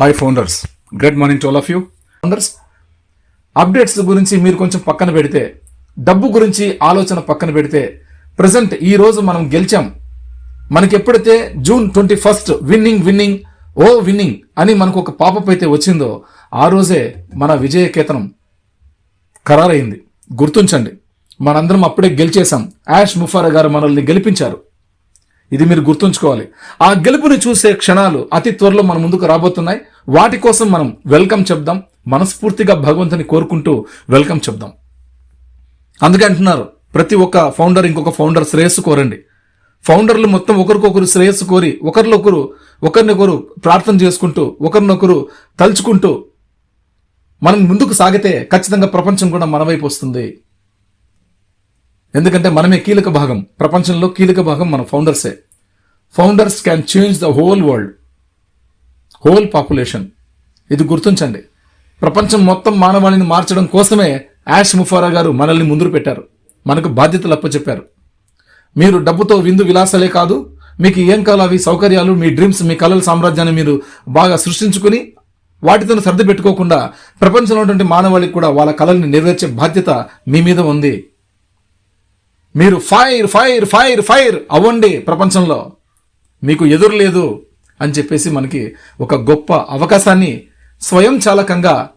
Hi founders good morning to all of you founders updates గురించి మీరు కొంచెం పక్కన పెడితే డబ్బు గురించి ఆలోచన పక్కన పెడితే ప్రజెంట్ ఈ రోజు మనం గెలిచాం. మనకి ఎప్పుడైతే June twenty first winning winning ఓ విన్నింగ్ అని మనకు ఒక పాపప్ అయితే వచ్చిందో ఆ రోజే మన విజయ కేతనం ఖరారైంది. గుర్తుంచండి మనందరం అప్పుడే గెలిచేశాం. యాష్ ముఫారా గారు మనల్ని గెలిపించారు. ఇది మీరు గుర్తుంచుకోవాలి. ఆ గెలుపుని చూసే క్షణాలు అతి త్వరలో మన ముందుకు రాబోతున్నాయి. వాటి కోసం మనం వెల్కమ్ చెప్దాం. మనస్ఫూర్తిగా భగవంతుని కోరుకుంటూ వెల్కమ్ చెప్దాం. అందుకే అంటున్నారు ప్రతి ఒక్క ఫౌండర్ ఇంకొక ఫౌండర్ శ్రేయస్సు కోరండి. ఫౌండర్లు మొత్తం ఒకరికొకరు శ్రేయస్సు కోరి ఒకరినొకరు ఒకరినొకరు ప్రార్థన చేసుకుంటూ ఒకరినొకరు తలుచుకుంటూ మనం ముందుకు సాగితే ఖచ్చితంగా ప్రపంచం కూడా మన వైపు వస్తుంది. ఎందుకంటే మనమే కీలక భాగం. ప్రపంచంలో కీలక భాగం మన ఫౌండర్సే. Founders can change the whole world. Whole population. ఇది గుర్తుంచండి. ప్రపంచం మొత్తం మానవాళిని మార్చడం కోసమే యాష్ ముఫారా గారు మనల్ని ముందు పెట్టారు. మనకు బాధ్యతలు అప్పచెప్పారు. మీరు డబ్బుతో విందు విలాసాలే కాదు మీకు ఏం కావాలో అవి సౌకర్యాలు మీ డ్రీమ్స్ మీ కళల సామ్రాజ్యాన్ని మీరు బాగా సృష్టించుకుని వాటితో సర్ది పెట్టుకోకుండా ప్రపంచంలో ఉన్నటువంటి మానవాళికి కూడా వాళ్ళ కళల్ని నెరవేర్చే బాధ్యత మీ మీద ఉంది. మీరు ఫైర్ ఫైర్ ఫైర్ ఫైర్ అవ్వండి ప్రపంచంలో. మీకు ఎదురు లేదు అని చెప్పేసి మనకి ఒక గొప్ప అవకాశాన్ని స్వయం చాలకంగా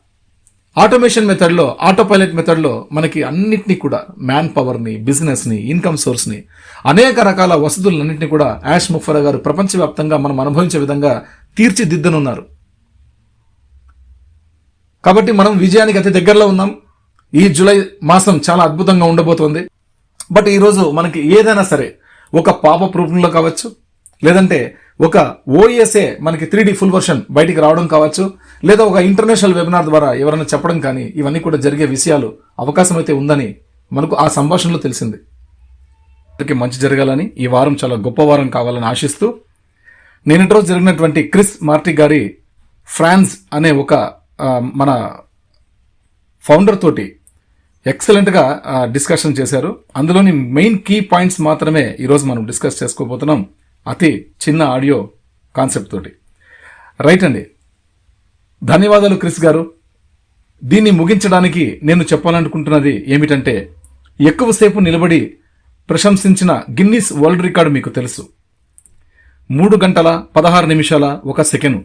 ఆటోమేషన్ మెథడ్లో ఆటో పైలట్ మెథడ్లో మనకి అన్నిటినీ కూడా మ్యాన్ పవర్ని బిజినెస్ని ఇన్కమ్ సోర్స్ని అనేక రకాల వసతులన్నింటినీ కూడా యాష్ ముఫరా గారు ప్రపంచవ్యాప్తంగా మనం అనుభవించే విధంగా తీర్చిదిద్దనున్నారు. కాబట్టి మనం విజయానికి అతి దగ్గరలో ఉన్నాం. ఈ జూలై మాసం చాలా అద్భుతంగా ఉండబోతోంది. బట్ ఈరోజు మనకి ఏదైనా సరే ఒక పాప రూపంలో కావచ్చు లేదంటే ఒక ఓఎస్ఏ మనకి త్రీ డి ఫుల్ వర్షన్ బయటికి రావడం కావచ్చు లేదా ఒక ఇంటర్నేషనల్ వెబినార్ ద్వారా ఎవరైనా చెప్పడం కానీ ఇవన్నీ కూడా జరిగే విషయాలు అవకాశం అయితే ఉందని మనకు ఆ సంభాషణలో తెలిసింది. అందరికీ మంచి జరగాలని ఈ వారం చాలా గొప్ప వారం కావాలని ఆశిస్తూ నేను రోజు జరిగినటువంటి క్రిస్ మార్టి గారి ఫ్రాన్స్ అనే ఒక మన ఫౌండర్ తోటి ఎక్సలెంట్గా డిస్కషన్ చేశారు. అందులోని మెయిన్ కీ పాయింట్స్ మాత్రమే ఈరోజు మనం డిస్కస్ చేసుకోబోతున్నాం. అతి చిన్న ఆడియో కాన్సెప్ట్ తోటి. రైట్ అండి. ధన్యవాదాలు క్రిస్ గారు. దీన్ని ముగించడానికి నేను చెప్పాలనుకుంటున్నది ఏమిటంటే ఎక్కువసేపు నిలబడి ప్రశంసించిన గిన్నిస్ వరల్డ్ రికార్డు మీకు తెలుసు. మూడు గంటల పదహారు నిమిషాల ఒక సెకండ్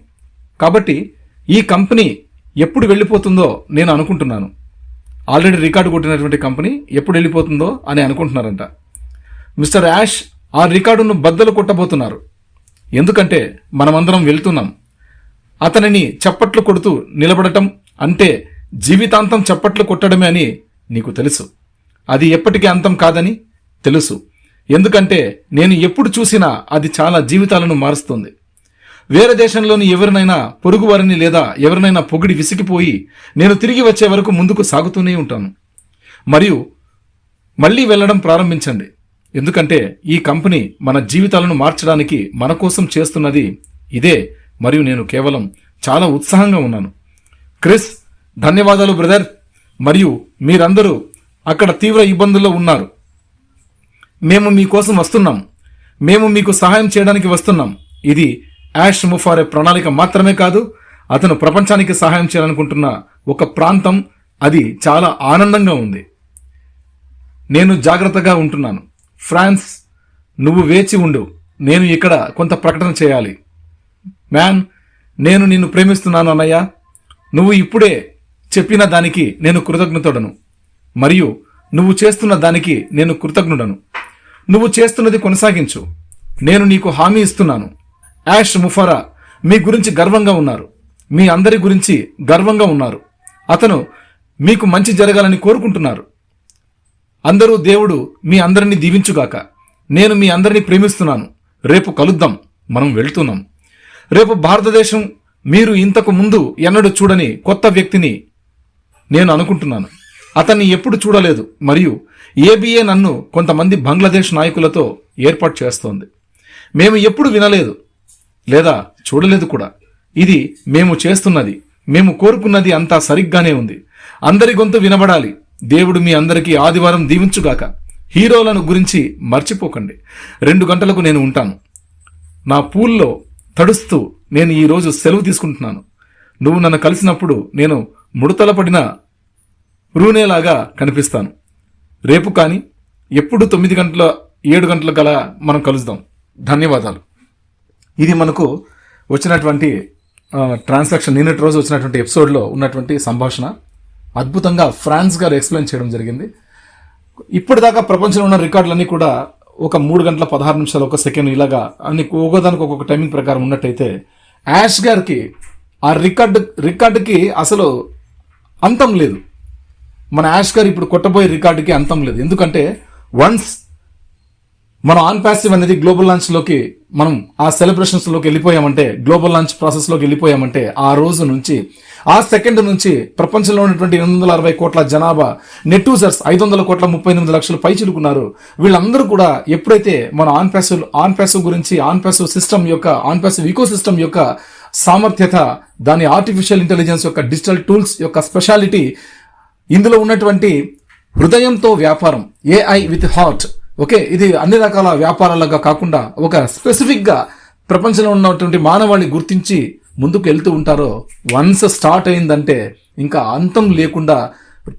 కాబట్టి ఈ కంపెనీ ఎప్పుడు వెళ్ళిపోతుందో నేను అనుకుంటున్నాను. ఆల్రెడీ రికార్డు కొట్టినటువంటి కంపెనీ ఎప్పుడు వెళ్ళిపోతుందో అని అనుకుంటున్నారంట. మిస్టర్ యాష్ ఆ రికార్డును బద్దలు కొట్టబోతున్నారు. ఎందుకంటే మనమందరం వెళ్తున్నాం. అతనిని చప్పట్లు కొడుతూ నిలబడటం అంటే జీవితాంతం చప్పట్లు కొట్టడమే అని నీకు తెలుసు. అది ఎప్పటికీ అంతం కాదని తెలుసు. ఎందుకంటే నేను ఎప్పుడు చూసినా అది చాలా జీవితాలను మారుస్తుంది. వేరే దేశంలోని ఎవరినైనా పొరుగువారిని లేదా ఎవరినైనా పొగిడి విసిగిపోయి నేను తిరిగి వచ్చే వరకు ముందుకు సాగుతూనే ఉంటాను. మరియు మళ్ళీ వెళ్ళడం ప్రారంభించండి. ఎందుకంటే ఈ కంపెనీ మన జీవితాలను మార్చడానికి మన కోసం చేస్తున్నది ఇదే. మరియు నేను కేవలం చాలా ఉత్సాహంగా ఉన్నాను. క్రిస్ ధన్యవాదాలు బ్రదర్. మరియు మీరందరూ అక్కడ తీవ్ర ఇబ్బందుల్లో ఉన్నారు. మేము మీకోసం వస్తున్నాం. మేము మీకు సహాయం చేయడానికి వస్తున్నాం. ఇది యాష్ ముఫారే ప్రణాళిక మాత్రమే కాదు అతను ప్రపంచానికి సహాయం చేయాలనుకుంటున్న ఒక ప్రాంతం అది చాలా ఆనందంగా ఉంది. నేను జాగ్రత్తగా ఉంటున్నాను. ఫ్రాన్స్ నువ్వు వేచి ఉండు. నేను ఇక్కడ కొంత ప్రకటన చేయాలి. మ్యాన్ నేను నిన్ను ప్రేమిస్తున్నాను అన్నయ్య. నువ్వు ఇప్పుడే చెప్పిన దానికి నేను కృతజ్ఞతుడను. మరియు నువ్వు చేస్తున్న దానికి నేను కృతజ్ఞుడను. నువ్వు చేస్తున్నది కొనసాగించు. నేను నీకు హామీ ఇస్తున్నాను. యాష్ ముఫారా మీ గురించి గర్వంగా ఉన్నారు. మీ అందరి గురించి గర్వంగా ఉన్నారు. అతను మీకు మంచి జరగాలని కోరుకుంటున్నారు. అందరూ దేవుడు మీ అందరినీ దీవించుగాక. నేను మీ అందరినీ ప్రేమిస్తున్నాను. రేపు కలుద్దాం. మనం వెళ్తున్నాం. రేపు భారతదేశం మీరు ఇంతకు ముందు ఎన్నడూ చూడని కొత్త వ్యక్తిని నేను అనుకుంటున్నాను. అతన్ని ఎప్పుడు చూడలేదు. మరియు ఏబిఏ నన్ను కొంతమంది బంగ్లాదేశ్ నాయకులతో ఏర్పాటు చేస్తోంది. మేము ఎప్పుడు వినలేదు. లేదా చూడలేదు కూడా. ఇది మేము చేస్తున్నది. మేము కోరుకున్నది అంతా సరిగ్గానే ఉంది. అందరి గొంతు వినబడాలి. దేవుడు మీ అందరికీ ఆదివారం దీవించుగాక. హీరోలను గురించి మర్చిపోకండి. రెండు గంటలకు నేను ఉంటాను. నా పూల్లో తడుస్తూ నేను ఈరోజు సెలవు తీసుకుంటున్నాను. నువ్వు నన్ను కలిసినప్పుడు నేను ముడతల పడిన రూనేలాగా కనిపిస్తాను. రేపు కానీ ఎప్పుడు తొమ్మిది గంటల ఏడు గంటల గల మనం కలుద్దాం. ధన్యవాదాలు. ఇది మనకు వచ్చినటువంటి ట్రాన్సాక్షన్ నిన్నటి రోజు వచ్చినటువంటి ఎపిసోడ్లో ఉన్నటువంటి సంభాషణ. అద్భుతంగా ఫ్రాన్స్ గారు ఎక్స్ప్లెయిన్ చేయడం జరిగింది. ఇప్పటిదాకా ప్రపంచంలో ఉన్న రికార్డులన్నీ కూడా ఒక మూడు గంటల పదహారు నిమిషాలు ఒక సెకండ్ ఇలాగా అన్ని ఒక్కోదానికి ఒక్కొక్క టైమింగ్ ప్రకారం ఉన్నట్టయితే యాష్ గారికి ఆ రికార్డు రికార్డుకి అసలు అంతం లేదు. మన యాష్ గారు ఇప్పుడు కొట్టబోయే రికార్డుకి అంతం లేదు. ఎందుకంటే వన్స్ మనం ఆన్ ప్యాసివ్ అనేది గ్లోబల్ లాంచ్లోకి మనం ఆ సెలబ్రేషన్స్లోకి వెళ్ళిపోయామంటే గ్లోబల్ లాంచ్ ప్రాసెస్లోకి వెళ్ళిపోయామంటే ఆ రోజు నుంచి ఆ సెకండ్ నుంచి ప్రపంచంలో ఉన్నటువంటి ఎనిమిది వందల అరవై కోట్ల జనాభా నెట్టూజర్స్ ఐదు వందల కోట్ల ముప్పై ఎనిమిది లక్షలు పై చిలుకున్నారు. వీళ్ళందరూ కూడా ఎప్పుడైతే మన ఆన్ ప్యాసివ్ ఆన్ ప్యాసివ్ గురించి ఆన్ ప్యాసివ్ సిస్టమ్ యొక్క ఆన్ ప్యాసివ్ ఈకో సిస్టమ్ యొక్క సామర్థ్యత దాని ఆర్టిఫిషియల్ ఇంటెలిజెన్స్ యొక్క డిజిటల్ టూల్స్ యొక్క స్పెషాలిటీ ఇందులో ఉన్నటువంటి హృదయంతో వ్యాపారం ఏఐ విత్ హార్ట్ ఓకే ఇది అన్ని రకాల వ్యాపారాలుగా కాకుండా ఒక స్పెసిఫిక్గా ప్రపంచంలో ఉన్నటువంటి మానవాళిని గుర్తించి ముందుకు వెళ్తూ ఉంటారో వన్స్ స్టార్ట్ అయిందంటే ఇంకా అంతం లేకుండా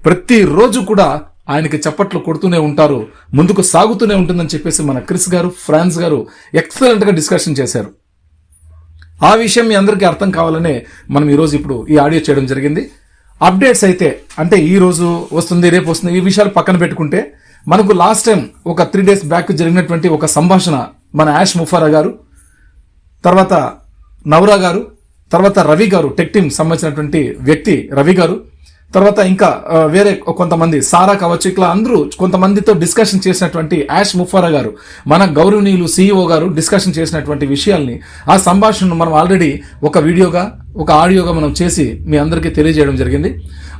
ప్రతిరోజు కూడా ఆయనకి చప్పట్లు కొడుతూనే ఉంటారు ముందుకు సాగుతూనే ఉంటుందని చెప్పేసి మన క్రిస్ గారు ఫ్రాన్స్ గారు ఎక్సలెంట్గా డిస్కషన్ చేశారు. ఆ విషయం మీ అందరికీ అర్థం కావాలనే మనం ఈరోజు ఇప్పుడు ఈ ఆడియో చేయడం జరిగింది. అప్డేట్స్ అయితే అంటే ఈ రోజు వస్తుంది రేపు వస్తుంది ఈ విషయాలు పక్కన పెట్టుకుంటే మనకు లాస్ట్ టైం ఒక త్రీ డేస్ బ్యాక్ జరిగినటువంటి ఒక సంభాషణ మన యాష్ ముఫారా గారు తర్వాత నవరా గారు తర్వాత రవి గారు టెక్ టీమ్ సంబంధించినటువంటి వ్యక్తి రవి గారు తర్వాత ఇంకా వేరే కొంతమంది సారా కావచ్చు ఇట్లా అందరూ కొంతమందితో డిస్కషన్ చేసినటువంటి యాష్ ముఫారా గారు మన గౌరవనీయులు సీఈఓ గారు డిస్కషన్ చేసినటువంటి విషయాల్ని ఆ సంభాషణను మనం ఆల్రెడీ ఒక వీడియోగా ఒక ఆడియోగా మనం చేసి మీ అందరికీ తెలియజేయడం జరిగింది.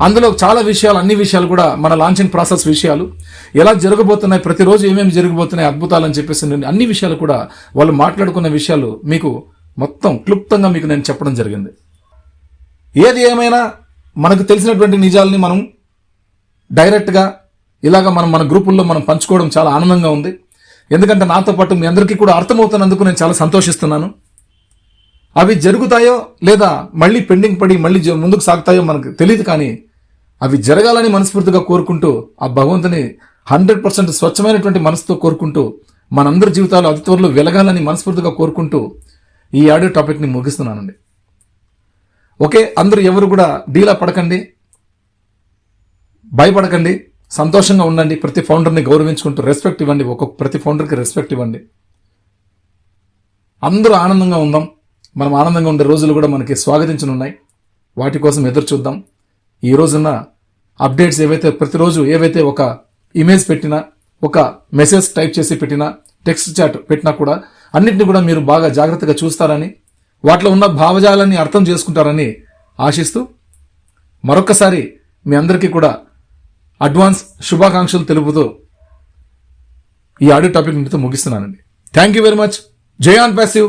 అందులో చాలా విషయాలు అన్ని విషయాలు కూడా మన లాంచింగ్ ప్రాసెస్ విషయాలు. ఎలా జరగబోతున్నాయి ప్రతిరోజు ఏమేమి జరగబోతున్నాయి అద్భుతాలు అని చెప్పేసి నేను అన్ని విషయాలు కూడా వాళ్ళు మాట్లాడుకున్న విషయాలు మీకు మొత్తం క్లుప్తంగా మీకు నేను చెప్పడం జరిగింది. ఏది ఏమైనా మనకు తెలిసినటువంటి నిజాలని మనం డైరెక్ట్గా ఇలాగ మనం మన గ్రూపుల్లో మనం పంచుకోవడం చాలా ఆనందంగా ఉంది. ఎందుకంటే నాతో పాటు మీ అందరికీ కూడా అర్థమవుతున్నందుకు నేను చాలా సంతోషిస్తున్నాను. అవి జరుగుతాయో లేదా మళ్ళీ పెండింగ్ పడి మళ్ళీ జ- ముందుకు సాగుతాయో మనకు తెలియదు కానీ అవి జరగాలని మనస్ఫూర్తిగా కోరుకుంటూ ఆ భగవంతుని హండ్రెడ్ పర్సెంట్ స్వచ్ఛమైనటువంటి మనసుతో కోరుకుంటూ మనందరి జీవితాలు అతి త్వరలో వెలగాలని మనస్ఫూర్తిగా కోరుకుంటూ ఈ ఆడియో టాపిక్ని ముగిస్తున్నానండి. ఓకే అందరూ ఎవరు కూడా డీలా పడకండి భయపడకండి సంతోషంగా ఉండండి ప్రతి ఫౌండర్ని గౌరవించుకుంటూ రెస్పెక్ట్ ఇవ్వండి ఒక్కొక్క ప్రతి ఫౌండర్కి రెస్పెక్ట్ ఇవ్వండి. అందరూ ఆనందంగా ఉందాం. మనం ఆనందంగా ఉండే రోజులు కూడా మనకి స్వాగతించనున్నాయి. వాటి కోసం ఎదురు చూద్దాం. ఈ రోజున్న అప్డేట్స్ ఏవైతే ప్రతిరోజు ఏవైతే ఒక ఇమేజ్ పెట్టినా ఒక మెసేజ్ టైప్ చేసి పెట్టినా టెక్స్ట్ చాట్ పెట్టినా కూడా అన్నింటినీ కూడా మీరు బాగా జాగ్రత్తగా చూస్తారని వాటిలో ఉన్న భావజాలాన్ని అర్థం చేసుకుంటారని ఆశిస్తూ మరొకసారి మీ అందరికీ కూడా అడ్వాన్స్ శుభాకాంక్షలు తెలుపుతూ ఈ ఆడియో టాపిక్ ఇంటితో ముగిస్తున్నానండి. థ్యాంక్ యూ వెరీ మచ్ జయాన్ ప్యాసివ్